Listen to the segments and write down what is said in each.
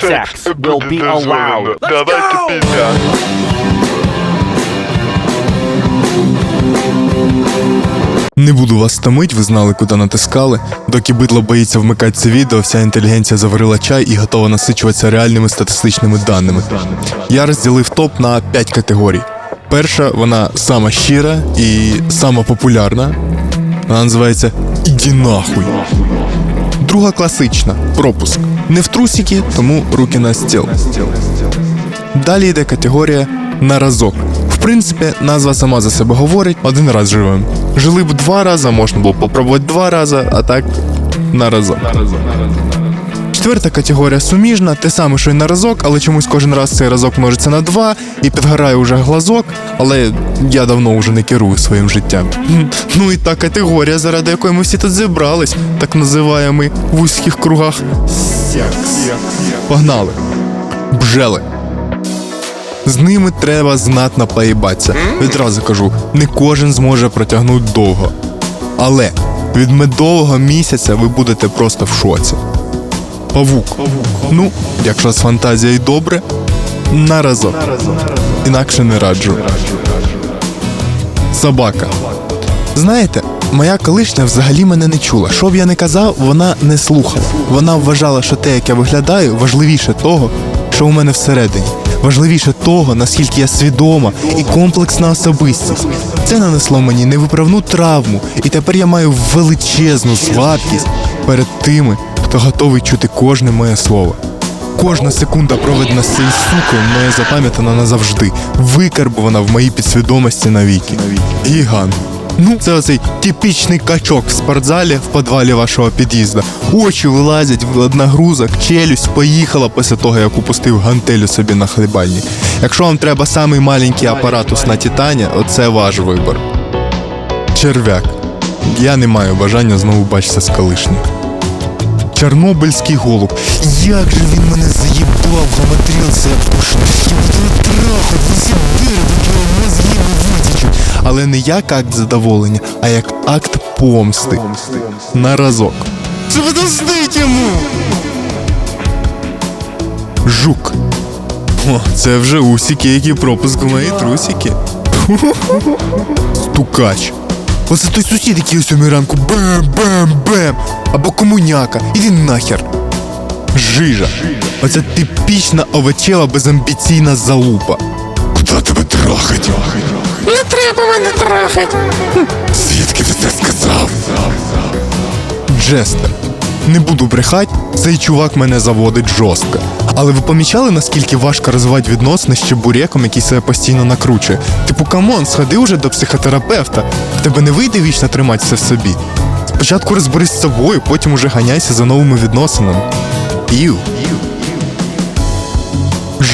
sex will be allowed. Давайте пісня. Не буду вас томить, ви знали, куди натискали. Доки бидло боїться вмикати це відео, вся інтелігенція заварила чай і готова насичуватися реальними статистичними даними. Я розділив топ на 5 категорій. Перша, вона сама щира і сама популярна. Вона називається Іді нахуй. Друга класична пропуск. Не в трусики, тому руки на стіл. Далі йде категорія на разок. В принципі, назва сама за себе говорить, один раз живемо. Жили б два рази, можна було попробувати два рази, а так на разок. Четверта категорія суміжна, те саме, що й на разок, але чомусь кожен раз цей разок множиться на два і підгорає уже глазок, але я давно вже не керую своїм життям. Ну і та категорія, заради якої ми всі тут зібрались, так називаємий в вузьких кругах секс. Погнали. Бжели. З ними треба знатно поїбатися. Відразу кажу, не кожен зможе протягнути довго. Але від медового місяця ви будете просто в шоці. Павук. Ну, якщо з фантазією добре, на разок. Інакше не раджу. Собака. Знаєте, моя колишня взагалі мене не чула. Що б я не казав, вона не слухала. Вона вважала, що те, як я виглядаю, важливіше того, що у мене всередині. Важливіше того, наскільки я свідома і комплексна особистість. Це нанесло мені невиправну травму, і тепер я маю величезну слабкість перед тими, хто готовий чути кожне моє слово. Кожна секунда, проведена з цією сукою, мною запам'ятана назавжди, викарбована в моїй підсвідомості навіки. Гігант. Ну, це оцей типічний качок в спортзалі в підвалі вашого під'їзду. Очі вилазять, нагрузок, челюсть поїхала після того, як упустив гантелю собі на хлібальні. Якщо вам треба самий маленький апаратус на Титані, оце ваш вибір. Черв'як. Я не маю бажання знову бачитися з колишнім. Чорнобильський голуб. Як же він мене заїбав, гаматрился. Я буду трахать, поки вам мозги не витічуть. Але не як акт задоволення, а як акт помсти. На разок. Це подоздить йому! Жук. О, це вже усіки, які пропуск у мої трусики. Стукач. Оце той сусід, який о сьомій ранку бем-бем-бем. Або комуняка. Іди нахер. Жижа. Оця типічна овочева безамбіційна залупа. Куди тебе трахать? Не треба мене трахати. Звідки ти це сказав? Джестер. Не буду брехать, цей чувак мене заводить жорстко. Але ви помічали, наскільки важко розвивати відносини з чебуреком, який себе постійно накручує? Типу, камон, сходи уже до психотерапевта. В тебе не вийде вічно тримати все в собі. Спочатку розберись з собою, потім уже ганяйся за новими відносинами. Ів.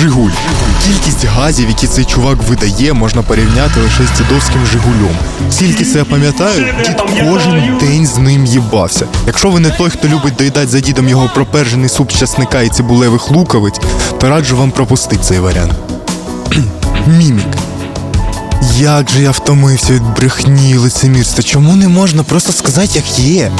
Жигуль. Кількість газів, які цей чувак видає, можна порівняти лише з дідовським Жигулем. Скільки це я пам'ятаю, дід кожен день з ним їбався. Якщо ви не той, хто любить доїдати за дідом його пропержений суп з часника і цибулевих луковиць, то раджу вам пропустити цей варіант. Мімік. Як же я втомився від брехні лицемірства. Чому не можна просто сказати, як є?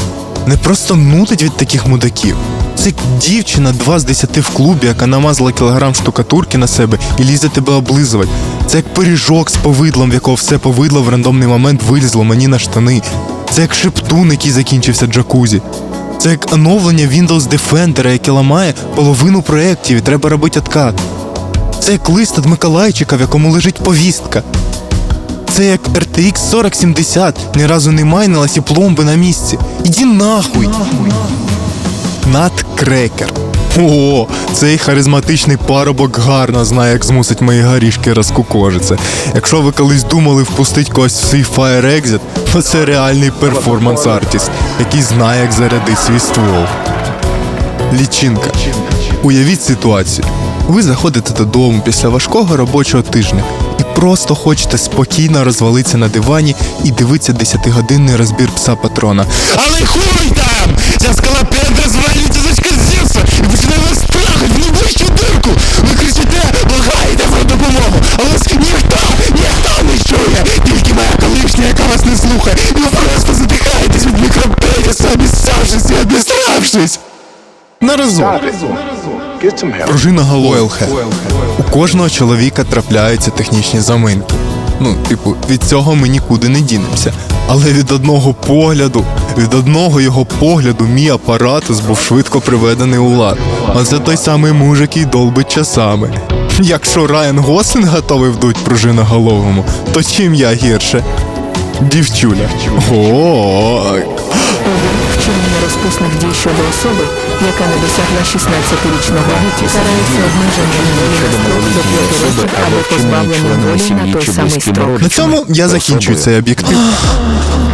Не просто нутить від таких мудаків. Це дівчина 2 з 10 в клубі, яка намазала кілограм штукатурки на себе і лізе тебе облизувати. Це як пиріжок з повидлом, в якого все повидло в рандомний момент вилізло мені на штани. Це як шептун, який закінчився джакузі. Це як оновлення Windows Defender, яке ламає половину проєктів і треба робити откат. Це як лист від Миколайчика, в якому лежить повістка. Це як RTX 4070 ні разу не майнилась і пломби на місці. Іди нахуй. Надкрекер. О, цей харизматичний парубок гарно знає, як змусить мої горішки розкукожитися. Якщо ви колись думали впустити когось в свій Fire Exit, то це реальний перформанс-артіст, який знає, як зарядити свій ствол. Лічинка. Уявіть ситуацію. Ви заходите додому після важкого робочого тижня просто хочете спокійно розвалитися на дивані і дивитися 10-годинний розбір пса патрона. Але хуй там! Ця скалопендра звалюється за Зевса і починає вас трахати в найближчу дирку! Ви кричите, благаєте про допомогу, але вас ніхто, ніхто не чує! Тільки моя колишня, яка вас не слухає, і ви просто задихаєтесь від мікропеніса, обіцявшись і обістравшись! На. Get. Пружина Галойлхе. У кожного чоловіка трапляються технічні заминки. Ну, типу, від цього ми нікуди не дінемося. Але від одного погляду, від одного його погляду, мій апаратус був швидко приведений у лад. А це той самий мужик, який долбить часами. Якщо Райан Гослінг готовий вдуть пружиноголовому, то чим я гірше? Дівчуля. О, Вчинення розпусних дій щодо особи, яка не досягла 16-річного віку, карається обмеженням строк до 5 років або позбавленням волі на той самий строк. На цьому я закінчую цей об'єктив.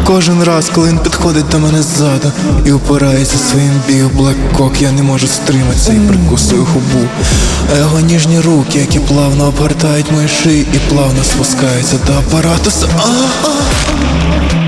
Кожен раз, коли він підходить до мене ззаду і упирається своїм біг блеккок, я не можу стриматися і прикусую губу. А його ніжні руки, які плавно обгортають мої шиї і плавно спускаються до апаратуса. А-а-а.